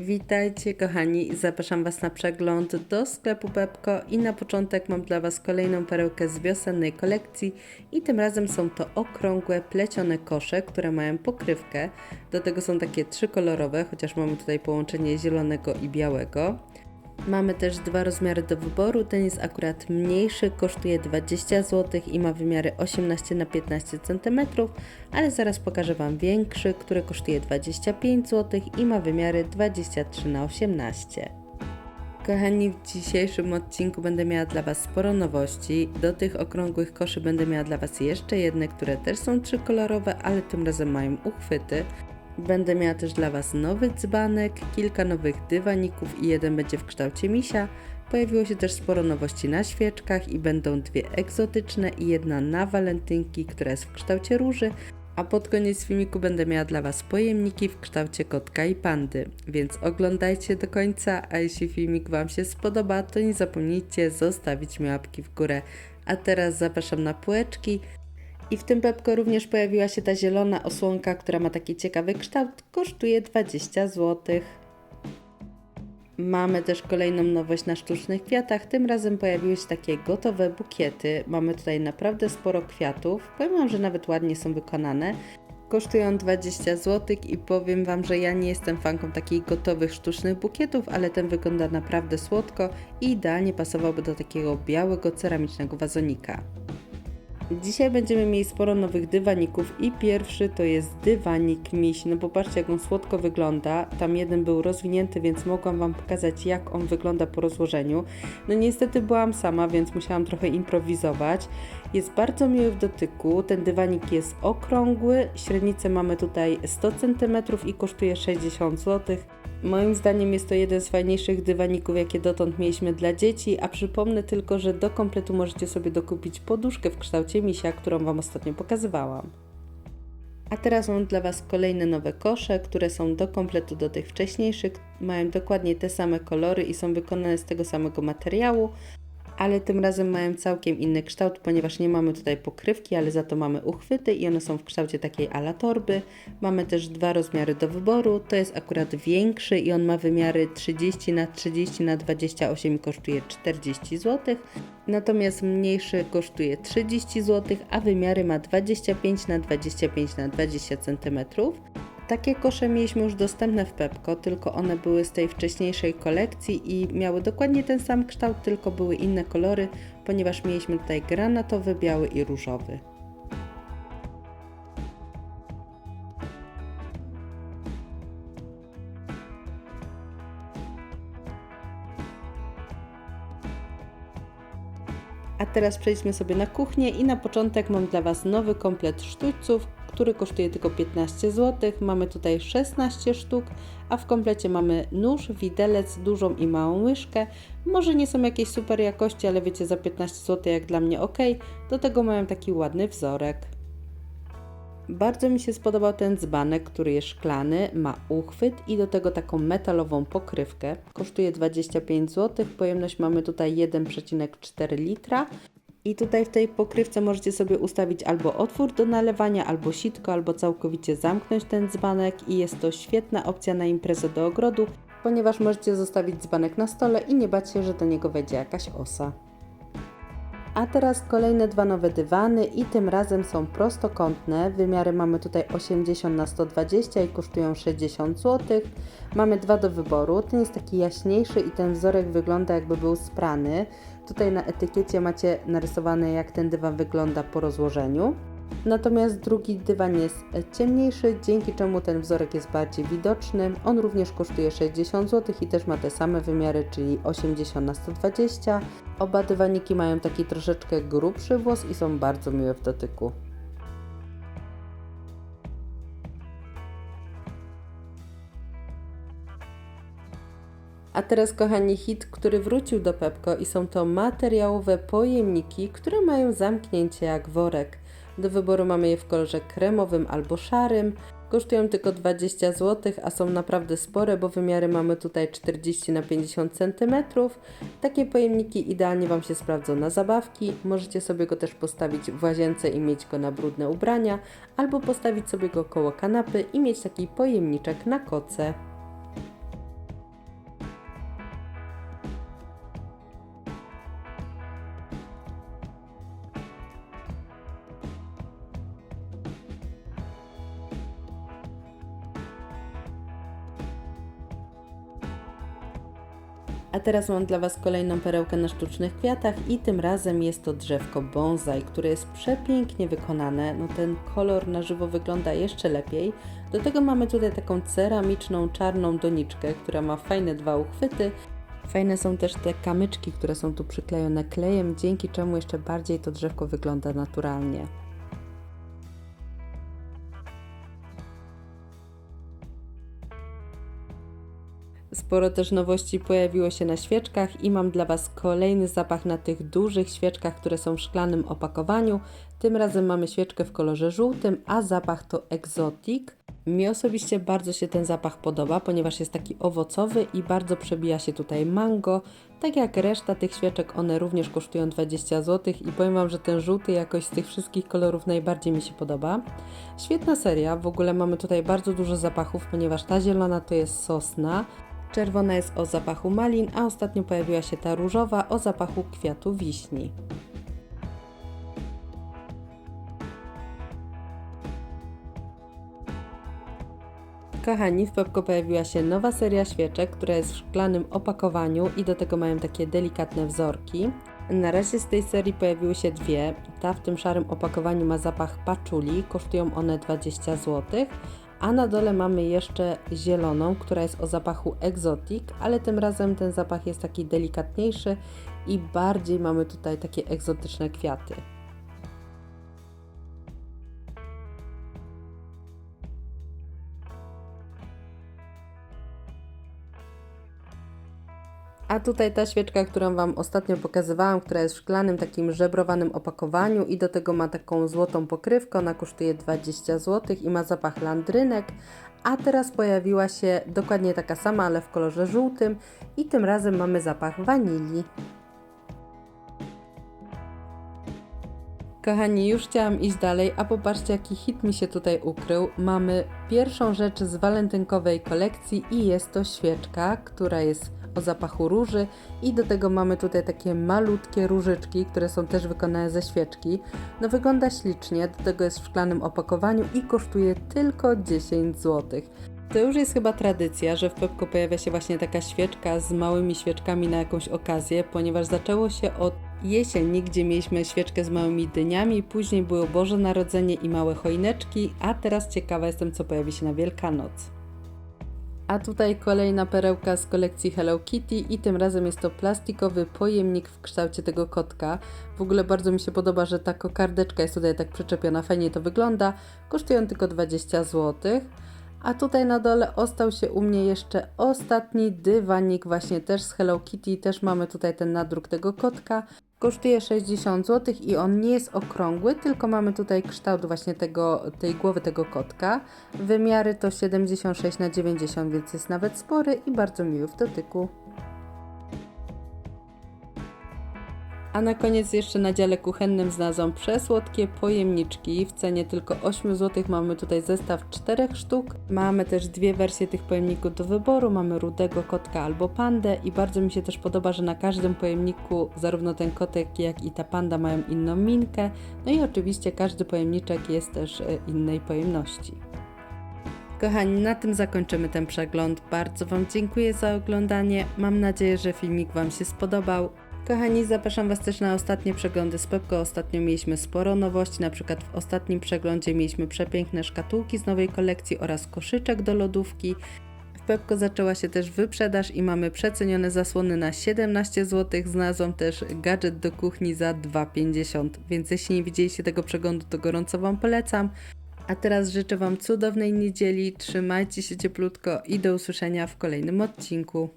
Witajcie kochani, zapraszam Was na przegląd do sklepu Pepko i na początek mam dla Was kolejną perełkę z wiosennej kolekcji i tym razem są to okrągłe, plecione kosze, które mają pokrywkę. Do tego są takie trzykolorowe, chociaż mamy tutaj połączenie zielonego i białego. Mamy też dwa rozmiary do wyboru. Ten jest akurat mniejszy, kosztuje 20 zł i ma wymiary 18 na 15 cm, ale zaraz pokażę Wam większy, który kosztuje 25 zł i ma wymiary 23 na 18 Kochani, w dzisiejszym odcinku będę miała dla Was sporo nowości. Do tych okrągłych koszy będę miała dla Was jeszcze jedne, które też są trzykolorowe, ale tym razem mają uchwyty. Będę miała też dla Was nowy dzbanek, kilka nowych dywaników i jeden będzie w kształcie misia. Pojawiło się też sporo nowości na świeczkach i będą dwie egzotyczne i jedna na walentynki, która jest w kształcie róży. A pod koniec filmiku będę miała dla Was pojemniki w kształcie kotka i pandy, więc oglądajcie do końca, a jeśli filmik Wam się spodoba, to nie zapomnijcie zostawić mi łapki w górę. A teraz zapraszam na półeczki. I w tym Pepko również pojawiła się ta zielona osłonka, która ma taki ciekawy kształt, kosztuje 20 zł. Mamy też kolejną nowość na sztucznych kwiatach. Tym razem pojawiły się takie gotowe bukiety. Mamy tutaj naprawdę sporo kwiatów. Powiem Wam, że nawet ładnie są wykonane. Kosztują 20 zł i powiem Wam, że ja nie jestem fanką takich gotowych sztucznych bukietów, ale ten wygląda naprawdę słodko i idealnie pasowałby do takiego białego ceramicznego wazonika. Dzisiaj będziemy mieli sporo nowych dywaników i pierwszy to jest dywanik miś. No popatrzcie jak on słodko wygląda. Tam jeden był rozwinięty, więc mogłam Wam pokazać jak on wygląda po rozłożeniu. No niestety byłam sama, więc musiałam trochę improwizować. Jest bardzo miły w dotyku. Ten dywanik jest okrągły. Średnicę mamy tutaj 100 cm i kosztuje 60 zł. Moim zdaniem jest to jeden z fajniejszych dywaników, jakie dotąd mieliśmy dla dzieci, a przypomnę tylko, że do kompletu możecie sobie dokupić poduszkę w kształcie misia, którą Wam ostatnio pokazywałam. A teraz mam dla Was kolejne nowe kosze, które są do kompletu do tych wcześniejszych. Mają dokładnie te same kolory i są wykonane z tego samego materiału, ale tym razem mają całkiem inny kształt, ponieważ nie mamy tutaj pokrywki, ale za to mamy uchwyty i one są w kształcie takiej ala torby. Mamy też dwa rozmiary do wyboru, to jest akurat większy i on ma wymiary 30 na 30 na 28 i kosztuje 40 zł. Natomiast mniejszy kosztuje 30 zł, a wymiary ma 25 na 25 na 20 cm. Takie kosze mieliśmy już dostępne w Pepko, tylko one były z tej wcześniejszej kolekcji i miały dokładnie ten sam kształt, tylko były inne kolory, ponieważ mieliśmy tutaj granatowy, biały i różowy. A teraz przejdźmy sobie na kuchnię i na początek mam dla Was nowy komplet sztućców, który kosztuje tylko 15 zł. Mamy tutaj 16 sztuk, a w komplecie mamy nóż, widelec, dużą i małą łyżkę. Może nie są jakieś super jakości, ale wiecie, za 15 zł jak dla mnie ok. Do tego mają taki ładny wzorek. Bardzo mi się spodobał ten dzbanek, który jest szklany, ma uchwyt i do tego taką metalową pokrywkę. Kosztuje 25 zł, pojemność mamy tutaj 1,4 litra. I tutaj w tej pokrywce możecie sobie ustawić albo otwór do nalewania, albo sitko, albo całkowicie zamknąć ten dzbanek i jest to świetna opcja na imprezę do ogrodu, ponieważ możecie zostawić dzbanek na stole i nie bać się, że do niego wejdzie jakaś osa. A teraz kolejne dwa nowe dywany i tym razem są prostokątne. Wymiary mamy tutaj 80 na 120 i kosztują 60 zł. Mamy dwa do wyboru. Ten jest taki jaśniejszy i ten wzorek wygląda jakby był sprany. Tutaj na etykiecie macie narysowane jak ten dywan wygląda po rozłożeniu. Natomiast drugi dywan jest ciemniejszy, dzięki czemu ten wzorek jest bardziej widoczny. On również kosztuje 60 zł i też ma te same wymiary, czyli 80 na 120. Oba dywaniki mają taki troszeczkę grubszy włos i są bardzo miłe w dotyku. A teraz, kochani, hit, który wrócił do Pepko i są to materiałowe pojemniki, które mają zamknięcie jak worek. Do wyboru mamy je w kolorze kremowym albo szarym. Kosztują tylko 20 zł, a są naprawdę spore, bo wymiary mamy tutaj 40 na 50 cm. Takie pojemniki idealnie Wam się sprawdzą na zabawki. Możecie sobie go też postawić w łazience i mieć go na brudne ubrania, albo postawić sobie go koło kanapy i mieć taki pojemniczek na koce. A teraz mam dla Was kolejną perełkę na sztucznych kwiatach i tym razem jest to drzewko bonsai, które jest przepięknie wykonane. No ten kolor na żywo wygląda jeszcze lepiej. Do tego mamy tutaj taką ceramiczną, czarną doniczkę, która ma fajne dwa uchwyty. Fajne są też te kamyczki, które są tu przyklejone klejem, dzięki czemu jeszcze bardziej to drzewko wygląda naturalnie. Sporo też nowości pojawiło się na świeczkach i mam dla Was kolejny zapach na tych dużych świeczkach, które są w szklanym opakowaniu. Tym razem mamy świeczkę w kolorze żółtym, a zapach to Exotic. Mi osobiście bardzo się ten zapach podoba, ponieważ jest taki owocowy i bardzo przebija się tutaj mango. Tak jak reszta tych świeczek, one również kosztują 20 zł i powiem Wam, że ten żółty jakoś z tych wszystkich kolorów najbardziej mi się podoba. Świetna seria, w ogóle mamy tutaj bardzo dużo zapachów, ponieważ ta zielona to jest sosna, Czerwona jest o zapachu malin, a ostatnio pojawiła się ta różowa o zapachu kwiatu wiśni. Kochani, w Pepko pojawiła się nowa seria świeczek, która jest w szklanym opakowaniu i do tego mają takie delikatne wzorki. Na razie z tej serii pojawiły się dwie. Ta w tym szarym opakowaniu ma zapach paczuli, kosztują one 20 zł, a na dole mamy jeszcze zieloną, która jest o zapachu exotic, ale tym razem ten zapach jest taki delikatniejszy i bardziej mamy tutaj takie egzotyczne kwiaty. A tutaj ta świeczka, którą Wam ostatnio pokazywałam, która jest w szklanym takim żebrowanym opakowaniu i do tego ma taką złotą pokrywkę, ona kosztuje 20 zł i ma zapach landrynek, a teraz pojawiła się dokładnie taka sama, ale w kolorze żółtym i tym razem mamy zapach wanilii. Kochani, już chciałam iść dalej, a popatrzcie jaki hit mi się tutaj ukrył. Mamy pierwszą rzecz z walentynkowej kolekcji i jest to świeczka, która jest o zapachu róży i do tego mamy tutaj takie malutkie różyczki, które są też wykonane ze świeczki. No wygląda ślicznie, do tego jest w szklanym opakowaniu i kosztuje tylko 10 zł. To już jest chyba tradycja, że w Pepko pojawia się właśnie taka świeczka z małymi świeczkami na jakąś okazję, ponieważ zaczęło się od jesieni, gdzie mieliśmy świeczkę z małymi dyniami, później było Boże Narodzenie i małe choineczki, a teraz ciekawa jestem, co pojawi się na Wielkanoc. A tutaj kolejna perełka z kolekcji Hello Kitty i tym razem jest to plastikowy pojemnik w kształcie tego kotka. W ogóle bardzo mi się podoba, że ta kokardeczka jest tutaj tak przyczepiona, fajnie to wygląda. Kosztują tylko 20 zł. A tutaj na dole ostał się u mnie jeszcze ostatni dywanik właśnie też z Hello Kitty. Też mamy tutaj ten nadruk tego kotka. Kosztuje 60 zł i on nie jest okrągły, tylko mamy tutaj kształt właśnie tego, tej głowy tego kotka. Wymiary to 76 na 90, więc jest nawet spory i bardzo miły w dotyku. A na koniec jeszcze na dziale kuchennym znalazłam przesłodkie pojemniczki. W cenie tylko 8 zł mamy tutaj zestaw 4 sztuk. Mamy też dwie wersje tych pojemników do wyboru. Mamy rudego kotka albo pandę i bardzo mi się też podoba, że na każdym pojemniku zarówno ten kotek jak i ta panda mają inną minkę. No i oczywiście każdy pojemniczek jest też e, innej pojemności. Kochani, na tym zakończymy ten przegląd. Bardzo Wam dziękuję za oglądanie. Mam nadzieję, że filmik Wam się spodobał. Kochani, zapraszam Was też na ostatnie przeglądy z Pepko. Ostatnio mieliśmy sporo nowości, na przykład w ostatnim przeglądzie mieliśmy przepiękne szkatułki z nowej kolekcji oraz koszyczek do lodówki. W Pepko zaczęła się też wyprzedaż i mamy przecenione zasłony na 17 zł. Znalazłam też gadżet do kuchni za 2,50, więc jeśli nie widzieliście tego przeglądu, to gorąco Wam polecam. A teraz życzę Wam cudownej niedzieli, trzymajcie się cieplutko i do usłyszenia w kolejnym odcinku.